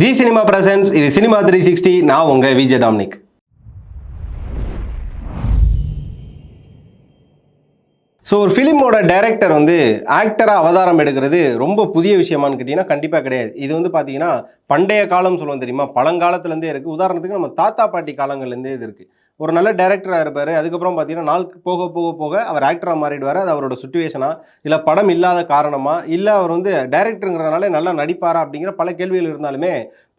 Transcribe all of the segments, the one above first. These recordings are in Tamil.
ஜி சினிமா பிரசன்ஸ் இது சினிமா த்ரீ சிக்ஸ்டி நான் உங்க விஜய் டாமினிக். ஸோ ஒரு ஃபிலிமோட டைரக்டர் வந்து ஆக்டராக அவதாரம் எடுக்கிறது ரொம்ப புதிய விஷயமான்னு கேட்டிங்கன்னா கண்டிப்பாக கிடையாது. இது வந்து பார்த்தீங்கன்னா பண்டைய காலம் சொல்லுவோம் தெரியுமா? பழங்காலத்துலேருந்தே இருக்குது உதாரணத்துக்கு நம்ம தாத்தா பாட்டி காலங்கள்லேருந்தே இது இருக்குது ஒரு நல்ல டேரக்டராக இருப்பார். அதுக்கப்புறம் பார்த்தீங்கன்னா நாள் போக போக போக அவர் ஆக்டராக மாறிடுவார். அது அவரோட சுச்சுவேஷனாக இல்லை படம் இல்லாத காரணமாக இல்லை அவர் வந்து டைரக்டருங்கிறதுனால நல்லா நடிப்பாரா அப்படிங்கிற பல கேள்விகள் இருந்தாலுமே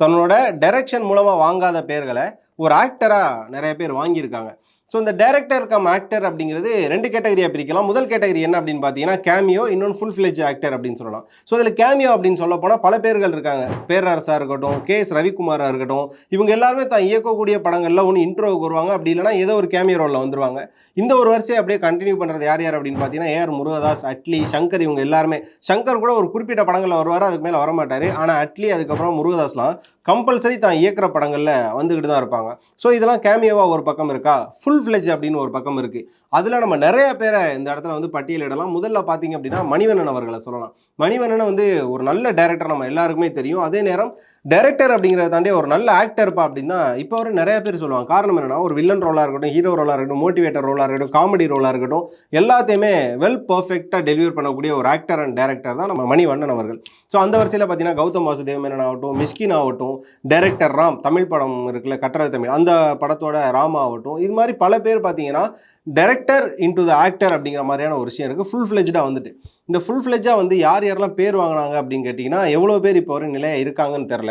தன்னோட டைரக்ஷன் மூலமாக வாங்காத பேர்களை ஒரு ஆக்டராக நிறைய பேர் வாங்கியிருக்காங்க. ஸோ இந்த டேரக்டர் கம் ஆக்டர் அப்படிங்கிறது ரெண்டு கேட்டகரியாக பிரிக்கலாம். முதல் கேட்டகரி என்ன அப்படின்னு பார்த்தீங்கன்னா கேமியோ இன்னொன்று ஃபுல் ஃபிளெஜ் ஆக்டர் அப்படின்னு சொல்லலாம். ஸோ அதில் கேமியோ அப்படின்னு சொல்ல போனால் பல பேர்கள் இருக்காங்க. பேரரசாக இருக்கட்டும் கே எஸ் ரவிக்குமாராக இருக்கட்டும் இவங்க எல்லாருமே தான் இயக்கக்கூடிய படங்களில் ஒன்று இன்ட்ரோவுக்கு வருவாங்க. அப்படி இல்லைனா ஏதோ ஒரு கேமியோ ரோலில் வந்துருவாங்க. இந்த ஒரு வரிசையை அப்படியே கண்டினியூ பண்ணுறது யார் யார் அப்படின்னு பார்த்தீங்கன்னா ஏஆர் முருகதாஸ் அட்லி சங்கர் இவங்க எல்லாருமே. சங்கர் கூட ஒரு குறிப்பிட்ட படங்களில் வருவார் அதுக்கு மேலே வரமாட்டார். ஆனால் அட்லி அதுக்கப்புறம் முருகதாஸ்லாம் கம்பல்சரி தான் இயக்கிற படங்களில் வந்துக்கிட்டு தான் இருப்பாங்க. ஸோ இதெல்லாம் கேமியோவாக ஒரு பக்கம் இருக்கா? ஃபுல் ஃப்ளெஜ் அப்படின்னு ஒரு பக்கம் இருக்குது அதில் நம்ம நிறைய பேரை இந்த இடத்துல வந்து பட்டியலிடலாம் முதல்ல பார்த்தீங்க அப்படின்னா மணிவண்ணன் அவர்களை சொல்லலாம். மணிவண்ணன் வந்து ஒரு நல்ல டைரக்டர் நம்ம எல்லாருக்குமே தெரியும். அதே நேரம் டைரக்டர் அப்படிங்கிறத தாண்டி ஒரு நல்ல ஆக்டர்ப்பா அப்படின்னா இப்போ வரை நிறைய பேர் சொல்லுவாங்க. காரணம் என்னன்னா ஒரு வில்லன் ரோலாக இருக்கட்டும் ஹீரோ ரோலாக இருக்கட்டும் மோட்டிவேட்டர் ரோலாக இருக்கட்டும் காமெடி ரோலாக இருக்கட்டும் எல்லாத்தையுமே வெல் பர்ஃபெக்டாக டெலிவர் பண்ணக்கூடிய ஒரு ஆக்டர் அண்ட் டேரக்டர் தான் நம்ம மணிவண்ணன் அவர்கள். ஸோ அந்த வரிசையில் பார்த்தீங்கன்னா கௌதம் வாசுதேவ் மேனன் ஆகட்டும் மிஸ்கின் ஆகட்டும் டேரக்டர் ராம் தமிழ் படம் இருக்குல்ல கட்டுறது தமிழ் அந்த படத்தோட ராம் ஆகட்டும் இது மாதிரி பல பேர் பார்த்தீங்கன்னா டேரக்டர் இன்டு த ஆக்டர் அப்படிங்கிற மாதிரியான ஒரு விஷயம் இருக்குது ஃபுல் ஃப்ளெஜ்டாக வந்துட்டு. இந்த ஃபுல் ஃப்ளெஜ்ஜாக வந்து யார் யாரெல்லாம் பேர் வாங்கினாங்க அப்படின்னு கேட்டிங்கன்னா எவ்வளோ பேர் இப்போ வரை நிலையாக இருக்காங்கன்னு தெரில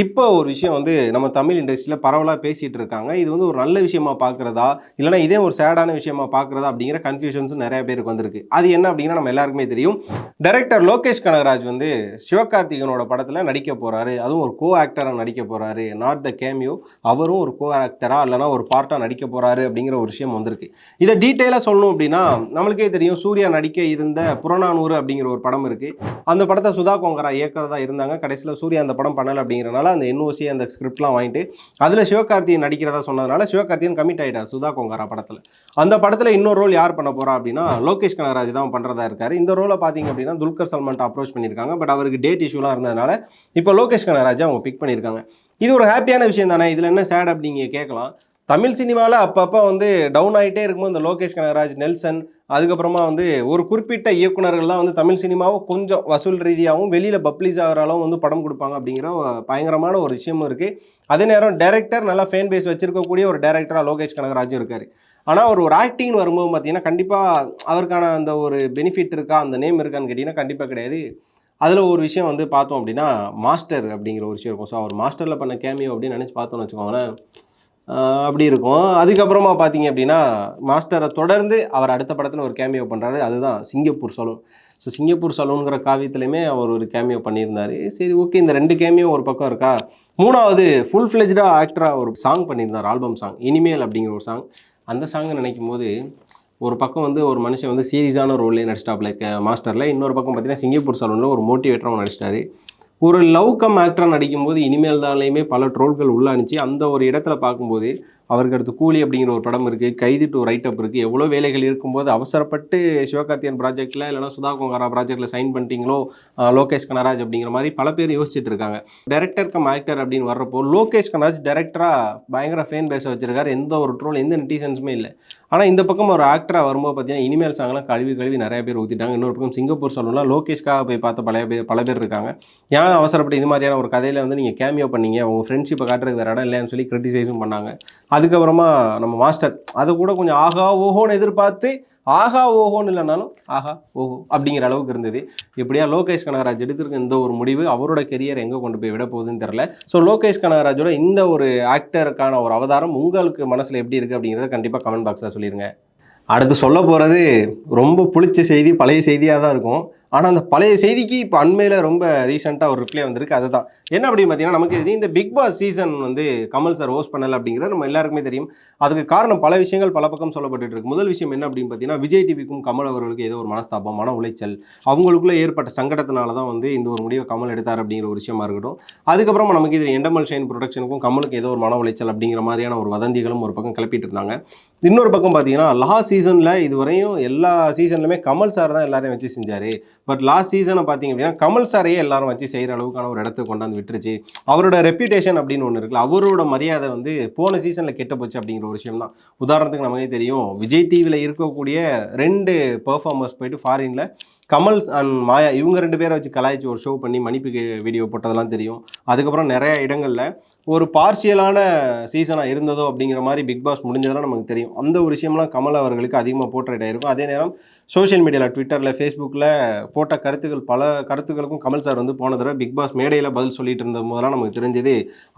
இப்போ ஒரு விஷயம் வந்து நம்ம தமிழ் இண்டஸ்ட்ரியில் பரவலாக பேசிகிட்டு இருக்காங்க. இது வந்து ஒரு நல்ல விஷயமா பார்க்குறதா இல்லைனா இதே ஒரு சேடான விஷயமா பார்க்குறதா அப்படிங்கிற கன்ஃபியூஷன்ஸ் நிறைய பேருக்கு வந்திருக்கு. அது என்ன அப்படின்னா நம்ம எல்லாருக்குமே தெரியும். டைரக்டர் லோகேஷ் கனகராஜ் வந்து சிவகார்த்திகனோட படத்தில் நடிக்க போகிறாரு அதுவும் ஒரு கோ ஆக்டராக நடிக்க போகிறாரு நாட் த கேமியோ அவரும் ஒரு கோ ஆக்டராக இல்லைனா ஒரு பார்ட்டாக நடிக்க போகிறாரு அப்படிங்கிற ஒரு விஷயம் வந்திருக்கு. இதை டீட்டெயிலாக சொல்லணும் அப்படின்னா நம்மளுக்கே தெரியும். சூர்யா நடிக்க இருந்த புறநானூறு அப்படிங்கிற ஒரு படம் இருக்குது அந்த படத்தை சுதா கோங்கரா இயக்கிறதா இருந்தாங்க. கடைசியில் சூர்யா அந்த படம் பண்ணலை அப்படிங்கிறனால அந்த என்ஓசி அந்த ஸ்கிரிப்ட்லாம் வாங்கிட்டு அதில் சிவகார்த்தியன் நடிக்கிறதா சொன்னதுனால சிவகார்த்தியன் கமிட் ஆகிட்டார் சுதா கோங்கரா படத்தில். அந்த படத்தில் இன்னொரு ரோல் யார் பண்ண போகிறா அப்படின்னா லோகேஷ் கனகராஜ் தான் பண்ணுறதா இருக்கார். இந்த ரோலை பார்த்தீங்க அப்படின்னா துல்கர் சல்மான்ட்ட அப்ரோச் பண்ணியிருக்காங்க. பட் அவருக்கு டேட் இஷ்யூலாம் இருந்ததுனால இப்போ லோகேஷ் கனகராஜ் அவங்க பிக் பண்ணியிருக்காங்க. இது ஒரு ஹாப்பியான விஷயம் தானே? இதில் என்ன சேட் அப்படிங்க கேட்கலாம். தமிழ் சினிமாவில் அப்பப்போ வந்து டவுன் ஆகிட்டே இருக்கும்போது இந்த லோகேஷ் கனகராஜ் நெல்சன் அதுக்கப்புறமா வந்து ஒரு குறிப்பிட்ட இயக்குனர்கள்லாம் வந்து தமிழ் சினிமாவை கொஞ்சம் வசூல் ரீதியாகவும் வெளியில் பப்ளிஷ் ஆகிற அளவும் வந்து படம் கொடுப்பாங்க அப்படிங்கிற ஒரு பயங்கரமான ஒரு விஷயமும் இருக்குது அதே நேரம் டேரக்டர் நல்லா ஃபேன் பேஸ் வச்சிருக்கக்கூடிய ஒரு டேரக்டராக லோகேஷ் கனகராஜும் இருக்கார். ஆனால் அவர் ஒரு ஆக்டிங்னு வரும்போது பார்த்தீங்கன்னா கண்டிப்பாக அவருக்கான அந்த ஒரு பெனிஃபிட் இருக்கா அந்த நேம் இருக்கான்னு கேட்டிங்கன்னா கண்டிப்பாக கிடையாது. அதில் ஒரு விஷயம் வந்து பார்த்தோம் அப்படின்னா மாஸ்டர் அப்படிங்கிற ஒரு விஷயம் இருக்கும். ஸோ அவர் மாஸ்டரில் பண்ண கேமியோ அப்படின்னு நினச்சி பார்த்தோம்னு வச்சுக்கோங்களேன் அப்படி இருக்கும். அதுக்கப்புறமா பார்த்தீங்க அப்படின்னா மாஸ்டரை தொடர்ந்து அவர் அடுத்த படத்தில் ஒரு கேமியோ பண்ணுறாரு அதுதான் சிங்கப்பூர் சலூன் ஸோ சிங்கப்பூர் சலூனுங்கிற காவியத்துலையுமே அவர் ஒரு கேமியோ பண்ணியிருந்தாரு. சரி ஓகே இந்த ரெண்டு கேமியோ ஒரு பக்கம் இருக்கா? மூணாவது ஃபுல் ஃப்ளெஜ்டாக ஆக்டராக ஒரு சாங் பண்ணியிருந்தார் ஆல்பம் சாங் இனிமேல் அப்படிங்கிற ஒரு சாங் அந்த சாங்கை நினைக்கும் போது ஒரு பக்கம் வந்து ஒரு மனுஷன் வந்து சீரியஸான ரோல்லே நடிச்சிட்டாப்ல மாஸ்டரில். இன்னொரு பக்கம் பார்த்தீங்கன்னா சிங்கப்பூர் சலூனில் ஒரு மோட்டிவேட்டராக நடிச்சிட்டாரு. ஒரு லவ் கம் ஆக்டராக நடிக்கும்போது இனிமேல் தான்லையுமே பல ட்ரோல்கள் உள்ளாணிச்சு அந்த ஒரு இடத்துல பார்க்கும்போது அவருக்கு அடுத்து கூலி அப்படிங்கிற ஒரு படம் இருக்குது கைது டு ரைட் அப் இருக்குது எவ்வளோ வேலைகள் இருக்கும்போது அவசரப்பட்டு சிவகார்த்தியன் ப்ராஜெக்ட்டில் இல்லைனா சுதா கோங்காரா ப்ராஜெக்ட்டில் சைன் பண்ணிட்டீங்களோ லோகேஷ் கனராஜ் அப்படிங்கிற மாதிரி பல பேர் யோசிச்சுட்டு இருக்காங்க. டேரக்டர் கம் ஆக்டர் அப்படின்னு வர்றப்போ லோகேஷ் கனராஜ் டேரக்டராக பயங்கர ஃபேன் பேச வச்சிருக்காரு. எந்த ஒரு ட்ரோல் எந்த நெட்டிசன்ஸுமே இல்லை. ஆனால் இந்த பக்கம் ஒரு ஆக்டராக வரும்போது பார்த்தீங்கன்னா இனிமேல் சாங்கெலாம் கழுவி கழுவி நிறைய பேர் ஊற்றிட்டாங்க இன்னொரு பக்கம் சிங்கப்பூர் சொல்லலாம் லோகேஷ்காக போய் பார்த்த பழைய பேர் பல பேர் இருக்காங்க. ஏன் அவசரப்பட்டு இது மாதிரியான ஒரு கதையில் வந்து நீங்கள் கேமியோ பண்ணீங்க? உங்கள் ஃப்ரெண்ட்ஷிப்பை காட்டுறதுக்கு வேறு இடம் இல்லைன்னு சொல்லி கிரிட்டிசைஸும் பண்ணாங்க. அதுக்கப்புறமா நம்ம மாஸ்டர் அதை கூட கொஞ்சம் ஆகா ஓஹோன்னு எதிர்பார்த்து ஆகா ஓஹோன்னு இல்லைனாலும் ஆஹா ஓஹோ அப்படிங்கிற அளவுக்கு இருந்தது. இப்படியா லோகேஷ் கனகராஜ் எடுத்திருக்க இந்த ஒரு முடிவு அவரோட கெரியர் எங்கே கொண்டு போய் விட போகுதுன்னு தெரில ஸோ லோகேஷ் கனகராஜோட இந்த ஒரு ஆக்டருக்கான ஒரு அவதாரம் உங்களுக்கு மனசில் எப்படி இருக்குது அப்படிங்கிறத கண்டிப்பாக கமெண்ட் பாக்ஸில் சொல்லிடுங்க அடுத்து சொல்ல போகிறது ரொம்ப பிடிச்ச செய்தி பழைய செய்தியாக தான் இருக்கும். ஆனால் அந்த பழைய செய்திக்கு இப்போ அண்மையில் ரொம்ப ரீசெண்டாக ஒரு ரிப்ளை வந்திருக்கு. அதுதான். என்ன அப்படின்னு பார்த்தீங்கன்னா நமக்கு தெரியும் இந்த பிக் பாஸ் சீசன் வந்து கமல் சார் ஹோஸ்ட் பண்ணல அப்படிங்கிறது நம்ம எல்லாருக்குமே தெரியும். அதுக்கு காரணம் பல விஷயங்கள் பல பக்கம் சொல்லப்பட்டு இருக்கு. முதல் விஷயம் என்ன அப்படின்னு பார்த்தீங்கன்னா விஜய் டிவிக்கும் கமல் அவர்களுக்கு ஏதோ ஒரு மனஸ்தாபம் மன உளைச்சல். அவங்களுக்குள்ள ஏற்பட்ட சங்கடத்தினால தான் வந்து இந்த ஒரு முடிவை கமல் எடுத்தார் அப்படிங்கிற ஒரு விஷயமா இருக்கட்டும். அதுக்கப்புறமா நமக்கு இது எண்டமல் ஷைன் ப்ரொடக்ஷனுக்கும் கமலுக்கு ஏதோ ஒரு மன உளைச்சல் அப்படிங்கிற மாதிரியான ஒரு வதந்திகளும் ஒரு பக்கம் கிளப்பிட்டு இருந்தாங்க. இன்னொரு பக்கம் பார்த்தீங்கன்னா லாஸ்ட் சீசனில் இதுவரையும் எல்லா சீசன்லையுமே கமல் சார் தான் எல்லாரையும் வச்சு செஞ்சார். பட் லாஸ்ட் சீசனை பார்த்தீங்க அப்படின்னா கமல் சாரையே எல்லாரும் வச்சு செய்கிற அளவுக்கான ஒரு இடத்துக்கு கொண்டாந்து விட்டுருச்சு. அவரோட ரெப்யூட்டேஷன் அப்படின்னு ஒன்று இருக்குல்ல அவரோட மரியாதை வந்து போன சீசனில் கெட்ட போச்சு அப்படிங்கிற ஒரு விஷயம் தான். உதாரணத்துக்கு நமக்கே தெரியும் விஜய் டிவியில் இருக்கக்கூடிய ரெண்டு பெர்ஃபார்மர்ஸ் போயிட்டு ஃபாரினில் கமல் அண்ட் மாயா இவங்க ரெண்டு பேரை வச்சு கலாய்ச்சி ஒரு ஷோ பண்ணி மன்னிப்பு வீடியோ போட்டதெல்லாம் தெரியும். அதுக்கப்புறம் நிறைய இடங்களில் ஒரு பார்ஷியலான சீசனாக இருந்ததோ அப்படிங்கிற மாதிரி பிக் பாஸ் முடிஞ்சதெல்லாம் நமக்கு தெரியும். அந்த ஒரு விஷயம்லாம் கமல் அவர்களுக்கு அதிகமாக போர்ட்ரேட் ஆயிருக்கும். அதே நேரம் சோஷியல் மீடியாவில் ட்விட்டரில் ஃபேஸ்புக்கில் போட்ட கருத்துக்கள் பல கருத்துக்களுக்கும் கமல் சார் வந்து போன தடவை பிக் பாஸ் மேடையில் பதில் சொல்லிட்டு இருந்த போதெல்லாம் நமக்கு தெரிஞ்சது.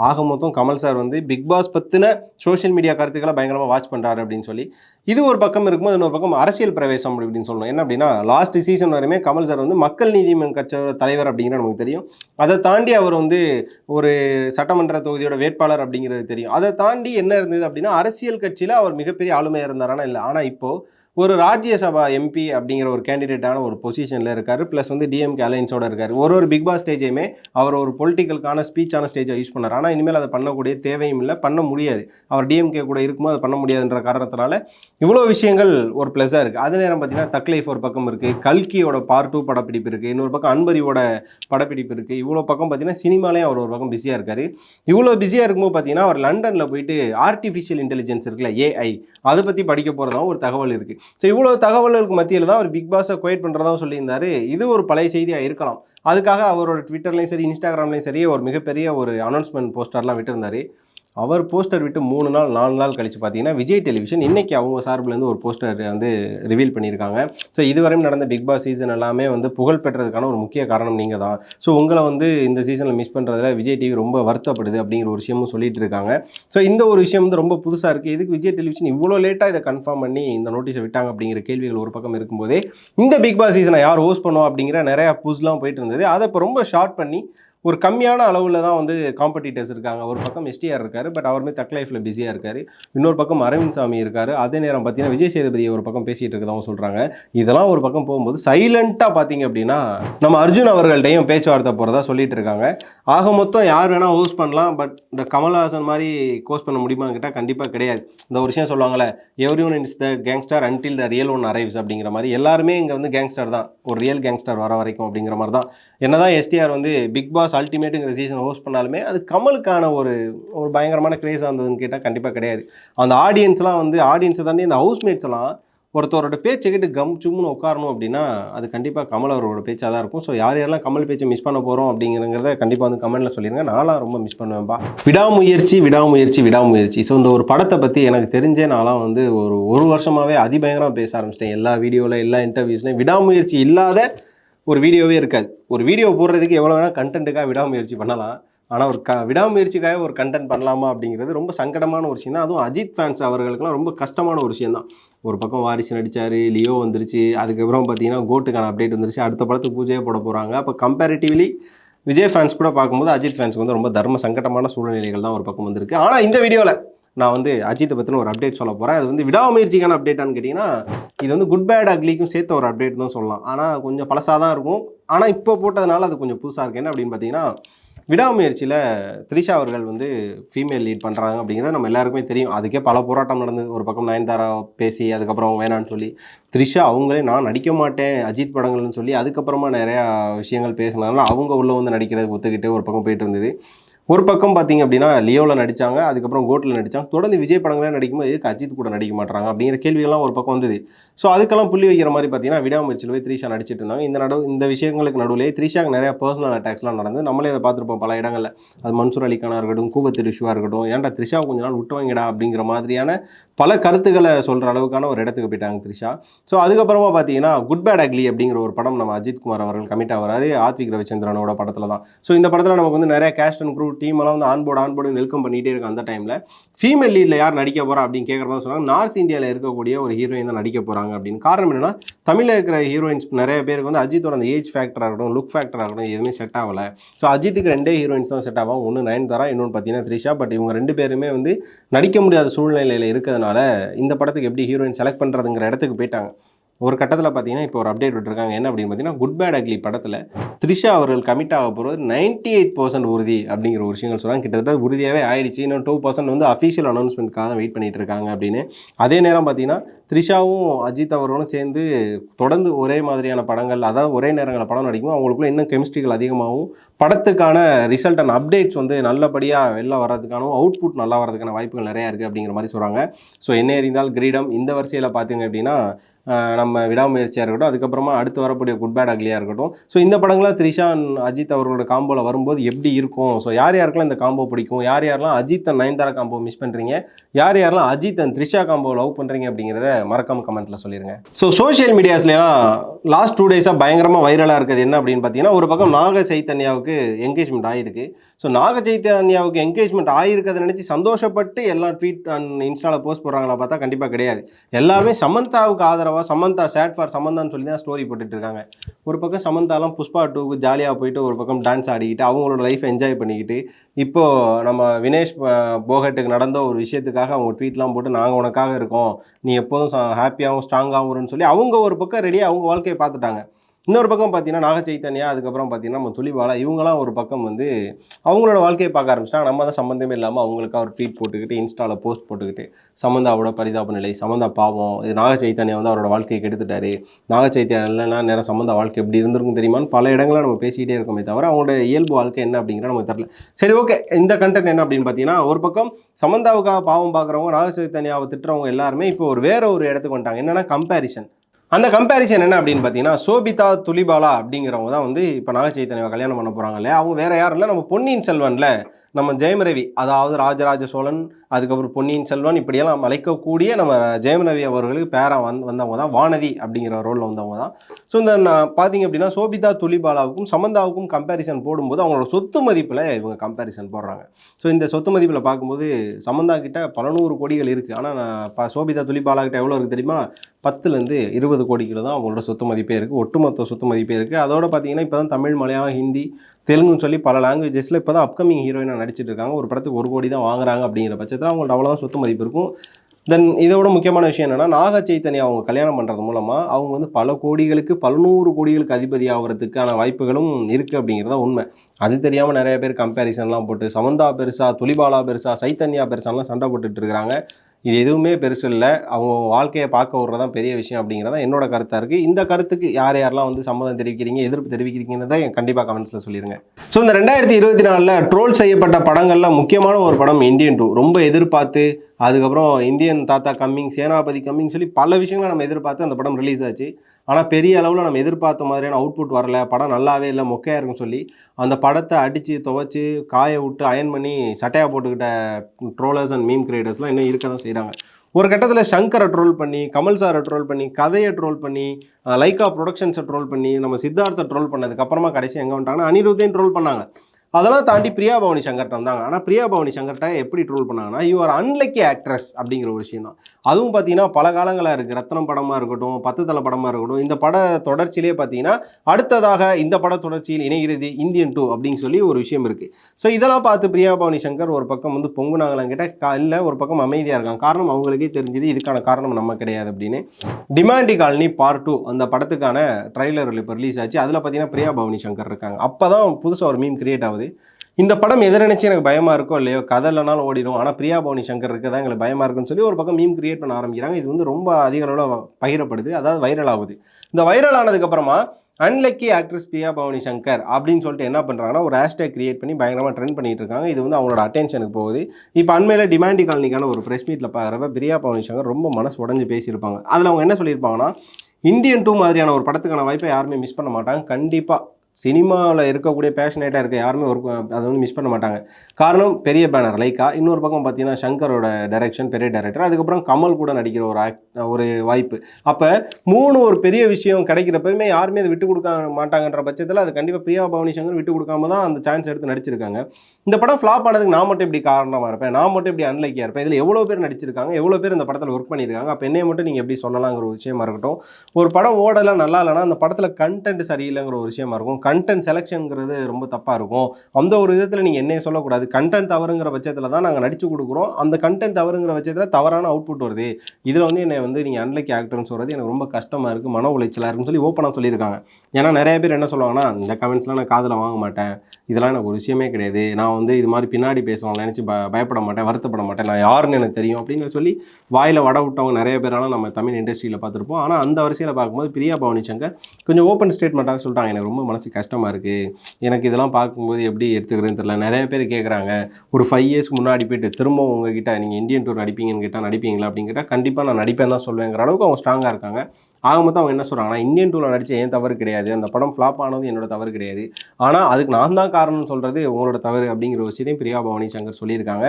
ஆக மொத்தம் கமல் சார் வந்து பிக் பாஸ் பற்றின சோஷியல் மீடியா கருத்துக்களை பயங்கரமாக வாட்ச் பண்ணுறாரு அப்படின்னு சொல்லி. இது ஒரு பக்கம் இருக்கும்போது இன்னொரு பக்கம் அரசியல் பிரவேசம் அப்படின்னு சொல்லணும். என்ன அப்படின்னா லாஸ்ட் சீசன் வரையுமே கமல் சார் வந்து மக்கள் நீதி மய்யம் கட்சியோட தலைவர் அப்படிங்கிற நமக்கு தெரியும். அதை தாண்டி அவர் வந்து ஒரு சட்டமன்ற தொகுதியோட வேட்பாளர் அப்படிங்கிறது தெரியும். அதை தாண்டி என்ன இருந்தது அப்படின்னா அரசியல் கட்சியில் அவர் மிகப்பெரிய ஆளுமையாக இருந்தாரானா இல்லை. ஆனால் இப்போது ஒரு ராஜ்யசபா எம்பி அப்படிங்கிற ஒரு கேண்டிடேட்டான ஒரு பொசிஷனில் இருக்கார். ப்ளஸ் வந்து டிஎம்கே அலைன்ஸோட இருக்கார். ஒரு ஒரு பிக் பாஸ் ஸ்டேஜையுமே அவர் ஒரு பொலிட்டிக்கலுக்கான ஸ்பீச்சான ஸ்டேஜை யூஸ் பண்ணார். ஆனால் இனிமேல் அதை பண்ணக்கூடிய தேவையும் இல்லை. பண்ண முடியாது. அவர் டிஎம்கே கூட இருக்குமோ அதை பண்ண முடியாதுன்ற காரணத்தினால இவ்வளோ விஷயங்கள் ஒரு ப்ளஸ்ஸாக இருக்குது அதே நேரம் பார்த்தீங்கன்னா தக்லைஃப் ஒரு பக்கம் இருக்குது கல்கியோட பார்ட் டூ படப்பிடிப்பு இருக்குது இன்னொரு பக்கம் அன்பரியோட படப்பிடிப்பு இருக்குது இவ்வளோ பக்கம் பார்த்தீங்கன்னா சினிமாலேயும் அவர் ஒரு பக்கம் பிஸியாக இருக்கார். இவ்வளோ பிஸியாக இருக்கும்போது பார்த்தீங்கன்னா அவர் லண்டனில் போயிட்டு ஆர்டிஃபிஷியல் இன்டெலிஜென்ஸ் இருக்குல்ல ஏஐ அதை பற்றி படிக்க போகிறதாவும் ஒரு தகவல் இருக்குது ஸோ இவ்வளோ தகவல்களுக்கு மத்தியில் தான் அவர் பிக் பாஸை குவைட் பண்ணுறதாவும் சொல்லியிருந்தாரு. இது ஒரு பழைய செய்தியாக இருக்கலாம். அதுக்காக அவரோட ட்விட்டர்லையும் சரி இன்ஸ்டாகிராம்லையும் சரி ஒரு மிகப்பெரிய ஒரு அனௌன்ஸ்மெண்ட் போஸ்டர்லாம் விட்டுருந்தாரு. அவர் போஸ்டர் விட்டு மூணு நாள் நாலு நாள் கழித்து பார்த்தீங்கன்னா விஜய் டெலிவிஷன் இன்றைக்கி அவங்க சார்பிலேருந்து ஒரு போஸ்டர் வந்து ரிவீல் பண்ணியிருக்காங்க. ஸோ இதுவரையும் நடந்த பிக் பாஸ் சீசன் எல்லாமே வந்து புகழ் பெற்றதுக்கான ஒரு முக்கிய காரணம் நீங்கள் தான். ஸோ உங்களை வந்து இந்த சீசனில் மிஸ் பண்ணுறதுல விஜய் டிவி ரொம்ப வருத்தப்படுது அப்படிங்கிற ஒரு விஷயமும் சொல்லிட்டு இருக்காங்க. ஸோ இந்த ஒரு விஷயம் வந்து ரொம்ப புதுசாக இருக்குது இதுக்கு விஜய் டெலிவிஷன் இவ்வளோ லேட்டாக இதை கன்ஃபார்ம் பண்ணி இந்த நோட்டீஸை விட்டாங்க அப்படிங்கிற கேள்விகள் ஒரு பக்கம் இருக்கும்போதே இந்த பிக் பாஸ் சீசனை யார் ஹோஸ்ட் பண்ணுவோம் அப்படிங்கிற நிறையா புதுஸ்லாம் போயிட்டு இருந்தது. அதை இப்போ ரொம்ப ஷார்ட் பண்ணி ஒரு கம்மியான அளவில் தான் வந்து காம்படிட்டர்ஸ் இருக்காங்க. ஒரு பக்கம் எஸ்டிஆர் இருக்காரு பட் அவருமே தக் லைஃப்பில் பிஸியாக இருக்காரு. இன்னொரு பக்கம் அரவிந்த் சாமி இருக்காரு. அதே நேரம் பார்த்தீங்கன்னா விஜய் சேதுபதி ஒரு பக்கம் பேசிகிட்டு இருக்கதாகவும் சொல்கிறாங்க இதெல்லாம் ஒரு பக்கம் போகும்போது சைலண்ட்டாக பார்த்தீங்க அப்படின்னா நம்ம அர்ஜுன் அவர்கள்ட்டையும் பேச்சுவார்த்தை போகிறதா சொல்லிட்டு இருக்காங்க. ஆக மொத்தம் யார் வேணால் ஹோஸ்ட் பண்ணலாம் பட் இந்த கமல்ஹாசன் மாதிரி கோஸ் பண்ண முடியுமான்னு கேட்டால் கண்டிப்பாக கிடையாது. இந்த ஒரு விஷயம் சொல்லுவாங்களே everyone is the gangster until the real one arrives அப்படிங்கிற மாதிரி. எல்லாருமே இங்கே வந்து கேங்ஸ்டர் தான். ஒரு ரியல் கேங்ஸ்டர் வர வரைக்கும் அப்படிங்கிற மாதிரி தான். என்னதான் எஸ்டிஆர் வந்து பிக் பாஸ் அல்டிமேட்டுங்கிற சீசன் ஹோஸ்ட் பண்ணாலுமே அது கமலுக்கான ஒரு ஒரு பயங்கரமான கிரேஸாக இருந்ததுன்னு கேட்டால் கண்டிப்பாக கிடையாது. அந்த ஆடியன்ஸ்லாம் வந்து ஆடியன்ஸை தாண்டி இந்த ஹவுஸ்மேட்ஸ் எல்லாம் ஒருத்தரோட பேச்சை கேட்டு கம் சும்முன்னு உட்காரணும் அப்படின்னா அது கண்டிப்பாக கமல் அவரோட பேச்சாக தான் இருக்கும். ஸோ யார் யாரெல்லாம் கமல் பேச்சை மிஸ் பண்ண போகிறோம் அப்படிங்கிறத கண்டிப்பாக வந்து கமெண்ட்டில் சொல்லிடுங்க நான்லாம் ரொம்ப மிஸ் பண்ணுவேன்ப்பா விடாமுயற்சி விடாமுயற்சி விடாமுயற்சி. ஸோ இந்த ஒரு படத்தை பற்றி எனக்கு தெரிஞ்சே நான்லாம் வந்து ஒரு ஒரு வருஷமாகவே அதிபயங்கரமாக பேச ஆரம்பிச்சிட்டேன். எல்லா வீடியோவில் எல்லா இன்டர்வியூஸ்லையும் விடாமுயற்சி இல்லாத ஒரு வீடியோவே இருக்காது. ஒரு வீடியோ போடுறதுக்கு எவ்வளோ வேணால் கண்டென்ட்டுக்காக விடாமுயற்சி பண்ணலாம். ஆனால் ஒரு க விடாமுயற்சிக்காக ஒரு கண்டென்ட் பண்ணலாமா அப்படிங்கிறது ரொம்ப சங்கடமான ஒரு விஷயம் தான் அதுவும் அஜித் ஃபேன்ஸ் அவர்களுக்குலாம் ரொம்ப கஷ்டமான ஒரு விஷயம் தான் ஒரு பக்கம் வாரிசு நடித்தார் லியோ வந்துருச்சு அதுக்கப்புறம் பார்த்தீங்கன்னா கோட்டுக்கான அப்டேட் வந்துருச்சு அடுத்த படத்துக்கு பூஜையே போட போகிறாங்க அப்போ கம்பேரிட்டிவ்லி விஜய் ஃபேன்ஸ் கூட பார்க்கும்போது அஜித் ஃபேன்ஸ்க்கு வந்து ரொம்ப தர்ம சங்கடமான சூழ்நிலைகள் தான் ஒரு பக்கம் வந்திருக்கு. ஆனால் இந்த வீடியோவில் நான் வந்து அஜித்தை பற்றின ஒரு அப்டேட் சொல்ல போகிறேன் அது வந்து விடாமுயற்சிக்கான அப்டேட்டான்னு கேட்டிங்கன்னா இது வந்து குட் பேட் அக்லிக்கும் சேர்த்த ஒரு அப்டேட் தான் சொல்லலாம். ஆனால் கொஞ்சம் பழசாக தான் இருக்கும். ஆனால் இப்போ போட்டதுனால அது கொஞ்சம் புதுசாக இருக்கு. என்ன அப்படின்னு பார்த்தீங்கன்னா விடாமுயற்சியில் த்ரிஷா அவர்கள் வந்து ஃபீமேல் லீட் பண்ணுறாங்க அப்படிங்கிறது நம்ம எல்லாருக்குமே தெரியும். அதுக்கே பல போராட்டம் நடந்தது. ஒரு பக்கம் நயன்தாரா பேசி அதுக்கப்புறம் வேணான்னு சொல்லி. த்ரிஷா அவங்களே நான் நடிக்க மாட்டேன் அஜித் படங்கள்னு சொல்லி அதுக்கப்புறமா நிறையா விஷயங்கள் பேசினாலும் அவங்க உள்ளே வந்து நடிக்கிறதுக்கு ஒத்துக்கிட்டு ஒரு பக்கம் போயிட்டு இருந்தது. ஒரு பக்கம் பார்த்தீங்க அப்படின்னா லியோவில் நடித்தாங்க அதுக்கப்புறம் கோட்டில் நடித்தாங்க தொடர்ந்து விஜய் படங்களே நடிக்கும்போது எதுக்கு அஜித் கூட நடிக்க மாட்டாங்க அப்படிங்கிற கேள்விகள்லாம் ஒரு பக்கம் வந்தது. ஸோ அதுக்கெல்லாம் புள்ளி வைக்கிற மாதிரி பார்த்தீங்கன்னா விடாமுயற்சியில் போய் த்ரீஷா நடிச்சிட்டு இருந்தாங்க. இந்த நடு இந்த விஷயங்களுக்கு நடுவில் த்ரீஷாக்கு நிறைய பர்சனல் அட்டாக்ஸ்லாம் நடந்து நம்மளே அதை பார்த்துருப்போம் பல இடங்களில். அது மன்சூர் அலிகானா இருக்கட்டும் கூவத்து ரிஷுவாக இருக்கட்டும் ஏன்டா த்ரிஷா கொஞ்ச நாள் விட்டு வாங்கிடா அப்படிங்கிற மாதிரியான பல கருத்துக்களை சொல்கிற அளவுக்கான ஒரு இடத்துக்கு போயிட்டாங்க த்ரிஷா. ஸோ அதுக்கப்புறமா பார்த்தீங்கன்னா குட் பேட் அக்லி அப்படிங்கிற ஒரு படம் நம்ம அஜித் குமார் அவர்கள் கமிட் ஆகிறாரு ஆத்விக் ரவிச்சந்திரனோட படத்தில் தான் ஸோ இந்த படத்தில் நமக்கு வந்து நிறைய கேஷ் அண்ட் க்ரூ டீம் எல்லாம் வந்து ஆன்போர்டு ஆன்போர்டு வெல்கம் பண்ணிகிட்டே இருக்கும் அந்த டைமில் ஃபீமேல் லீடில் யார் நடிக்க போகிறா அப்படின்னு கேட்குறதா சொன்னாங்க. நார்த் இந்தியாவில் இருக்கக்கூடிய ஒரு ஹீரோயின் தான் நடிக்க போகிறாங்க அப்படின்னு. காரணம் என்னென்னா தமிழில் இருக்கிற ஹீரோயின்ஸ் நிறைய பேருக்கு வந்து அஜித்தோட அந்த ஏஜ் ஃபேக்டராக இருக்கட்டும் லுக் ஃபேக்டராக இருக்கட்டும் எதுவுமே செட் ஆகலை. ஸோ அஜித்துக்கு ரெண்டே ஹீரோயின்ஸ் தான் செட் ஆகும் ஒன்று நயன்தாரா இன்னொன்று பார்த்தீங்கன்னா த்ரிஷா. பட் இவங்க ரெண்டு பேருமே வந்து நடிக்க முடியாத சூழ்நிலையில் இருக்கிறதுனால இந்த படத்துக்கு எப்படி ஹீரோயின் செலக்ட் பண்ணுறதுங்கிற இடத்துக்கு போயிட்டாங்க. ஒரு கட்டத்தில் பார்த்தீங்கன்னா இப்போ ஒரு அப்டேட் விட்டுருக்காங்க. என்ன அப்படின்னு பார்த்தீங்கன்னா குட் பேட் அக்லி படத்தில் த்ரிஷா அவர்கள் கமிட் ஆக போகிறது நைன்டி எயிட் பர்சன்ட் உறுதி அப்படிங்கிற ஒரு விஷயங்கள் சொல்கிறாங்க கிட்டத்தட்ட உறுதியாகவே ஆயிடுச்சு. இன்னும் டூ பர்சன்ட் வந்து அஃபீஷியல் அனௌன்ஸ்மெண்ட்காக தான் வெயிட் பண்ணிட்டு இருக்காங்க அப்படின்னு. அதே நேரம் பார்த்தீங்கன்னா த்ரிஷாவும் அஜித் அவர்களும் சேர்ந்து தொடர்ந்து ஒரே மாதிரியான படங்கள் அதாவது ஒரே நேரங்களில் படம் நடிக்கும் அவங்களுக்குள்ள இன்னும் கெமிஸ்ட்ரிகள் அதிகமாகவும் படத்துக்கான ரிசல்ட் அண்ட் அப்டேட்ஸ் வந்து நல்லபடியாக வெளில வர்றதுக்கானவும் அவுட்புட் நல்லா வரதுக்கான வாய்ப்புகள் நிறையா இருக்குது அப்படிங்கிற மாதிரி சொல்கிறாங்க ஸோ என்ன எறிந்தால் கிரீடம். இந்த வரிசையில் பார்த்தீங்க அப்படின்னா நம்ம விடாமுயற்சியாக இருக்கட்டும் அதுக்கப்புறமா அடுத்து வரக்கூடிய குட் பேட் அக்லியாக இருக்கட்டும். ஸோ இந்த படங்கள்லாம் த்ரிஷா அஜித் அவர்களோட காம்போவில் வரும்போது எப்படி இருக்கும்? ஸோ யார் யாருக்கெல்லாம் இந்த காம்போ பிடிக்கும்? யார் யாரெல்லாம் Ajith and Nayanthara combo miss பண்ணுறீங்க யார் யாரெல்லாம் Ajith and Trisha combo love பண்ணுறீங்க அப்படிங்கிறத மறக்காம கமெண்ட்டில் சொல்லிடுங்க ஸோ சோஷியல் மீடியாஸ்லாம் லாஸ்ட் டூ டேஸாக பயங்கரமாக வைரலாக இருக்குது என்ன அப்படின்னு பார்த்தீங்கன்னா ஒரு பக்கம் நாக சைத்தன்யாவுக்கு என்கேஜ்மெண்ட் ஆயிருக்கு. ஸோ நாக சைத்தன்யாவுக்கு என்கேஜ்மெண்ட் ஆயிருக்கிறத நினச்சி சந்தோஷப்பட்டு எல்லாம் ட்வீட் அண்ட் இன்ஸ்டாவில் போஸ்ட் போடுறாங்களா பார்த்தா கண்டிப்பாக கிடையாது. எல்லாருமே சமந்தாவுக்கு ஆதரவாக சமந்தா சேட் ஃபார் சமந்தான்னு சொல்லி தான் ஸ்டோரி போட்டுட்டு இருக்காங்க ஒரு பக்கம் சமந்தாலாம் புஷ்பா டூக்கு ஜாலியாக போயிட்டு ஒரு பக்கம் டான்ஸ் ஆடிக்கிட்டு அவங்களோட லைஃப் என்ஜாய் பண்ணிக்கிட்டு இப்போது நம்ம வினேஷ் போகட்டுக்கு நடந்த ஒரு விஷயத்துக்காக அவங்க ட்வீட்லாம் போட்டு நாங்கள் உனக்காக இருக்கோம். நீ எப்போதும் ஹாப்பியாகவும் ஸ்ட்ராங்காகவும் சொல்லி அவங்க ஒரு பக்கம் ரெடியாக அவங்க வாழ்க்கையை பார்த்துட்டாங்க. இன்னொரு பக்கம் பார்த்தீங்கன்னா நாக சைத்தன்யா அதுக்கப்புறம் பார்த்தீங்கன்னா நம்ம துளிபாலா இவங்களாம் ஒரு பக்கம் வந்து அவங்களோட வாழ்க்கையை பார்க்க ஆரம்பிச்சிட்டாங்க நம்ம தான் சம்மந்தமே இல்லாமல் அவங்களுக்காக ஒரு ட்வீட் போட்டுக்கிட்டு இன்ஸ்டாவில் போஸ்ட் போட்டுக்கிட்டு சமந்தாவோட பரிதாப நிலை சமந்தா பாவம் இது நாக சைத்தன்யா வந்து அவரோட வாழ்க்கையை கெடுத்துட்டாரு. நாக சைத்தன்யா இல்லைன்னா நேரம் சம்மந்தா வாழ்க்கை எப்படி இருந்திருக்கும் தெரியுமான்னு பல இடங்களில் நம்ம பேசிக்கிட்டே இருக்கோமே தவிர அவங்களோட இயல்பு வாழ்க்கை என்ன அப்படிங்கிற நமக்கு தெரியல. சரி ஓகே இந்த கண்டென்ட் என்ன அப்படின்னு பார்த்தீங்கன்னா ஒரு பக்கம் சமந்தாவுக்காக பாவம் பார்க்குறவங்க நாக சைத்தன்யாவை திட்டுறவங்க எல்லாருமே இப்போ ஒரு வேற ஒரு இடத்துக்கு வந்துட்டாங்க. என்னன்னா கம்பேரிசன் அந்த கம்பேரிசன் என்ன அப்படின்னு பார்த்தீங்கன்னா சோபிதா துலிபாலா அப்படிங்கிறவங்க தான் வந்து இப்போ நாக சைத்தன்யாவை கல்யாணம் பண்ண போகிறாங்க இல்லையா? அவங்க வேற யாரும் இல்லை. நம்ம பொன்னியின் செல்வன்ல நம்ம ஜெயம் ரவி அதாவது ராஜராஜ சோழன் அதுக்கப்புறம் பொன்னியின் செல்வன் இப்படியெல்லாம் அழைக்கக்கூடிய நம்ம ஜெயம் ரவி அவர்களுக்கு பேரா வந் வந்தவங்க தான் வானதி அப்படிங்கிற ரோலில் வந்தவங்க தான். ஸோ இந்த நான் பார்த்தீங்க அப்படின்னா சோபிதா துளிபாலாவுக்கும் சமந்தாவுக்கும் கம்பேரிசன் போடும்போது அவங்களோட சொத்து மதிப்பில் இவங்க கம்பேரிசன் போடுறாங்க. ஸோ இந்த சொத்து மதிப்பில் பார்க்கும்போது சமந்தா கிட்ட பல நூறு கோடிகள் இருக்குது ஆனால் நான் ப- சோபிதா துளிபாலா கிட்ட எவ்வளோ இருக்குது தெரியுமா? பத்துலேருந்து இருபது கோடிகள் தான் அவங்களோட சொத்து மதிப்பே இருக்குது ஒட்டுமொத்த சொத்து மதிப்பே இருக்குது அதோட பார்த்தீங்கன்னா இப்போ தான் தமிழ் மலையாளம் ஹிந்தி தெலுங்குன்னு சொல்லி பல லாங்குவேஜஸில் இப்போ தான் அப்கமிங் ஹீரோயினாக நடிச்சிட்டு இருக்காங்க ஒரு படத்துக்கு ஒரு கோடி தான் வாங்குறாங்க அப்படிங்கிற பட்சத்தில் அவங்கள்ட்ட அவ்வளோதான் சொத்து மதிப்பு இருக்கும். தென் இதோட முக்கியமான விஷயம் என்னென்னா நாக சைத்தன்யா அவங்க கல்யாணம் பண்ணுறது மூலமாக அவங்க வந்து பல கோடிகளுக்கு பல நூறு கோடிகளுக்கு அதிபதி ஆகிறதுக்கான வாய்ப்புகளும் இருக்குது அப்படிங்கிறத உண்மை. அது தெரியாமல் நிறைய பேர் கம்பேரிசன்லாம் போட்டு சமந்தா பெருசா துலிபாலா பெருசா சைத்தன்யா பெருசாலாம் சண்டை போட்டுட்டு இருக்கிறாங்க. இது எதுவுமே பெருசு இல்லை. அவங்க வாழ்க்கையை பார்க்க விடுறது தான் பெரிய விஷயம் அப்படிங்கிறதா என்னோட கருத்தாக இருக்குது இந்த கருத்துக்கு யார் யாரெல்லாம் வந்து சம்மதம் தெரிவிக்கிறீங்க எதிர்ப்பு தான் கண்டிப்பாக கமெண்ட்ஸில் சொல்லிடுங்க ஸோ இந்த ரெண்டாயிரத்தி இருபத்தி நாலில் ட்ரோல் செய்யப்பட்ட படங்களில் முக்கியமான ஒரு படம் இந்தியன் டூ ரொம்ப எதிர்பார்த்து அதுக்கப்புறம் இந்தியன் தாத்தா கம்மிங் சேனாபதி கம்மிங் சொல்லி பல விஷயங்களை நம்ம எதிர்பார்த்து அந்த படம் ரிலீஸ் ஆச்சு. ஆனால் பெரிய அளவில் நம்ம எதிர்பார்த்த மாதிரியான அவுட்புட் வரல. படம் நல்லாவே இல்லை மொக்கையாக இருக்குன்னு சொல்லி அந்த படத்தை அடித்து துவைச்சி காய விட்டு அயன் பண்ணி சட்டையாக போட்டுக்கிட்ட ட்ரோலர்ஸ் அண்ட் மீம் கிரியேட்டர்ஸ்லாம் இன்னும் இருக்க தான் செய்கிறாங்க ஒரு கட்டத்தில் ஷங்கரை ட்ரோல் பண்ணி கமல் சாரை ட்ரோல் பண்ணி கதையை ட்ரோல் பண்ணி அஹ், லைக்கா ப்ரொடக்ஷன்ஸை ட்ரோல் பண்ணி நம்ம சித்தார்த்தை ட்ரோல் பண்ணதுக்கப்புறமா கடைசி எங்கே வந்துட்டாங்கன்னா அனிருத்தையும் ட்ரோல் பண்ணாங்க. அதெல்லாம் தாண்டி பிரியா பவனி சங்கர்ட்ட வந்தாங்க. ஆனால் பிரியா பவனி சங்கர்ட்ட எப்படி ட்ரோல் பண்ணாங்கன்னா யுவர் அன்லக்கி ஆக்ட்ரஸ் அப்படிங்கிற ஒரு விஷயம் தான். அதுவும் பார்த்தீங்கன்னா பல காலங்களாக இருக்குது ரத்னம் படமாக இருக்கட்டும் பத்து தலை படமாக இருக்கட்டும் இந்த பட தொடர்ச்சியிலே பார்த்தீங்கன்னா அடுத்ததாக இந்த பட தொடர்ச்சியில் இணைகிறது இந்தியன் டூ அப்படின்னு சொல்லி ஒரு விஷயம் இருக்குது ஸோ இதெல்லாம் பார்த்து பிரியா பவனி சங்கர் ஒரு பக்கம் வந்து பொங்குனாங்களான்னு கேட்டால் இல்லை ஒரு பக்கம் அமைதியாக இருக்காங்க. காரணம் அவங்களுக்கே தெரிஞ்சது இதுக்கான காரணம் நம்ம கிடையாது அப்படின்னு. டிமாண்டி காலனி பார்ட் டூ அந்த படத்துக்கான ட்ரைலர் இப்போ ரிலீஸ் ஆச்சு. அதில் பார்த்தீங்கன்னா பிரியா பவனி சங்கர் இருக்காங்க. அப்போ தான் புதுசாக ஒரு மீம் கிரியேட் ஆகுது. இந்த படம் எதை நினைச்சு எனக்கு பயமா இருக்கோ இல்லையோ கதை இல்லைனாலும் ஓடிடும் ஆனால் பிரியா பவனி சங்கர் இருக்கதான் எங்களுக்கு பயமா இருக்குன்னு சொல்லி ஒரு பக்கம் மீம் கிரியேட் பண்ண ஆரம்பிக்கிறாங்க. இது வந்து ரொம்ப அதிக அளவில் பகிரப்படுது. அதாவது வைரல் ஆகுது. இந்த வைரல் ஆனதுக்கு அப்புறமா அன்லக்கி ஆக்ட்ரஸ் பிரியா பவனி சங்கர் அப்படின்னு சொல்லிட்டு என்ன பண்ணுறாங்கன்னா ஒரு ஹேஷ்டேக் கிரியேட் பண்ணி பயங்கரமாக ட்ரெண்ட் பண்ணிட்டு இருக்காங்க. இது வந்து அவங்களோட அட்டென்ஷனுக்கு போகுது. இப்போ அண்மையில் டிமாண்டி காலனிக்கான ஒரு ப்ரெஸ் மீட்டில் பார்க்குறப்ப பிரியா பவனி சங்கர் ரொம்ப மனசு உடஞ்சு பேசியிருப்பாங்க. அதில் அவங்க என்ன சொல்லியிருப்பாங்கன்னா இந்தியன் டூ மாதிரியான ஒரு படத்துக்கான வாய்ப்பை யாருமே மிஸ் பண்ண மாட்டாங்க. கண்டிப்பாக சினிமாவில் இருக்கக்கூடிய பேஷனேட்டாக இருக்க யாருமே ஒரு அதை வந்து மிஸ் பண்ண மாட்டாங்க. காரணம் பெரிய பேனர் லைக்கா இன்னொரு பக்கம் பார்த்தீங்கன்னா சங்கரோட டைரக்ஷன் பெரிய டைரக்டர் அதுக்கப்புறம் கமல் கூட நடிக்கிற ஒரு ஆக்ட் ஒரு வாய்ப்பு. அப்போ மூணு ஒரு பெரிய விஷயம் கிடைக்கிறப்பயுமே யாருமே அதை விட்டு கொடுக்க மாட்டாங்கன்ற பட்சத்தில் அது கண்டிப்பாக பிரியா பவனி சங்கர் விட்டு கொடுக்காம தான் அந்த சான்ஸ் எடுத்து நடிச்சிருக்காங்க. இந்த படம் ஃப்ளாப் ஆனதுக்கு நான் மட்டும் இப்படி காரணமாக இருப்பேன். நான் மட்டும் இப்படி அன்லைக்கியாக இருப்பேன். இதில் எவ்வளோ பேர் நடிச்சிருக்காங்க எவ்வளோ பேர் இந்த படத்தில் ஒர்க் பண்ணியிருக்காங்க அப்போ என்னையை மட்டும் நீங்கள் எப்படி சொல்லலாங்கிற ஒரு விஷயமா இருக்கட்டும். ஒரு படம் ஓடலாம் நல்லா இல்லைனா அந்த படத்தில் கண்டென்ட் சரியில்லைங்கிற ஒரு விஷயமா இருக்கும். கண்டென்ட் செலெக்ஷனுங்கிறது ரொம்ப தப்பாக இருக்கும். அந்த ஒரு விதத்தில் நீங்கள் என்னையே சொல்லக்கூடாது. கண்டென்ட் தவறுங்கிற பட்சத்தில் தான் நாங்கள் நடிச்சு கொடுக்குறோம். அந்த கண்டென்ட் தவறுங்கிற பட்சத்தில் தவறான அவுட்புட் வருது. இதில் வந்து என்னை வந்து நீங்கள் அன்லைக் ஆக்டர்னு சொல்கிறது எனக்கு ரொம்ப கஷ்டமாக இருக்குது மன உளைச்சலாக இருக்குன்னு சொல்லி ஓப்பனாக சொல்லியிருக்காங்க. ஏன்னா நிறைய பேர் என்ன சொல்லுவாங்கன்னா இந்த கமெண்ட்ஸ்லாம் நான் காதில் வாங்க மாட்டேன். இதெல்லாம் எனக்கு ஒரு விஷயமே கிடையாது. நான் வந்து இது மாதிரி பின்னாடி பேசுவாங்க நினச்சி ப பயப்பட மாட்டேன் வருத்தப்பட மாட்டேன். நான் யாருன்னு எனக்கு தெரியும் அப்படின்னு சொல்லி வாயில் வட விட்டவங்க நிறைய பேரால நம்ம தமிழ் இண்டஸ்ட்ரியில் பார்த்துருப்போம். ஆனால் அந்த வரிசையில் பார்க்கும்போது பிரியா பவானி கொஞ்சம் ஓப்பன் ஸ்டேட்மெண்ட்டாக சொல்லிட்டாங்க. எனக்கு ரொம்ப மனசு கஷ்டமாக இருக்குது எனக்கு இதெல்லாம் பார்க்கும்போது எப்படி எடுத்துக்கிறதுன்னு தெரியல. நிறைய பேர் கேட்குறாங்க ஒரு ஃபைவ் இயர்ஸ்க்கு முன்னாடி போயிட்டு திரும்ப உங்ககிட்ட நீங்கள் இந்தியன் டூர் நடிப்பீங்கன்னு கேட்டால் நடிப்பீங்களா அப்படின்னு கேட்டால் கண்டிப்பாக நான் நடிப்பேன் தான் சொல்லுவேங்கிற அளவுக்கு அவங்க ஸ்ட்ராங்காக இருக்காங்க. ஆக மொத்தம் அவங்க என்ன சொல்கிறாங்கன்னா இந்தியன் டூவில் நடித்த ஏன் தவறு கிடையாது? அந்த படம் ஃப்ளாப் ஆனது என்னோட தவறு கிடையாது. ஆனால் அதுக்கு நான் தான் காரணம்னு சொல்கிறது உங்களோட தவறு அப்படிங்கிற ஒரு விஷயத்தையும் பிரியா பவானி சங்கர் சொல்லியிருக்காங்க.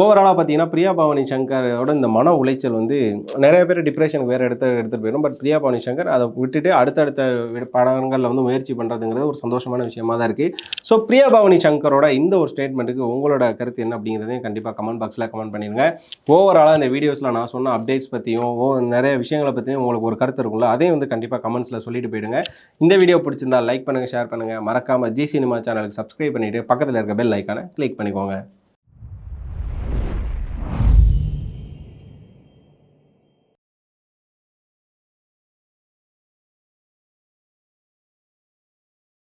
ஓவராலாக பார்த்தீங்கன்னா பிரியா பவானி சங்கரோட இந்த மன உளைச்சல் வந்து நிறைய பேர் டிப்ரெஷனுக்கு வேறு இடத்த எடுத்துகிட்டு போயிடும். பட் பிரியா பவானி சங்கர் அதை விட்டுட்டு அடுத்தடுத்த படங்களில் வந்து முயற்சி பண்ணுறதுங்கிறது ஒரு சந்தோஷமான விஷயமா தான் இருக்குது ஸோ பிரியா பவானி சங்கரோட இந்த ஒரு ஸ்டேட்மெண்ட்டுக்கு உங்களோட கருத்து என்ன அப்படிங்கிறதையும் கண்டிப்பாக கமெண்ட் பாக்ஸில் கமெண்ட் பண்ணிடுங்க. ஓவராலாக இந்த வீடியோஸில் நான் சொன்ன அப்டேட்ஸ் பற்றியும் ஓ நிறைய விஷயங்களை பற்றியும் உங்களுக்கு ஒரு கருத்து இருக்கும்ல அதையும் வந்து கண்டிப்பாக கமெண்ட்ஸில் சொல்லிட்டு போயிடுங்க. இந்த வீடியோ பிடிச்சிருந்தா லைக் பண்ணுங்கள் ஷேர் பண்ணுங்கள் மறக்காமல் ஜி சினிமா சேனலுக்கு சப்ஸ்கிரைப் பண்ணிவிட்டு பக்கத்தில் இருக்க பெல் ஐக்கானை கிளிக் பண்ணிக்கோங்க.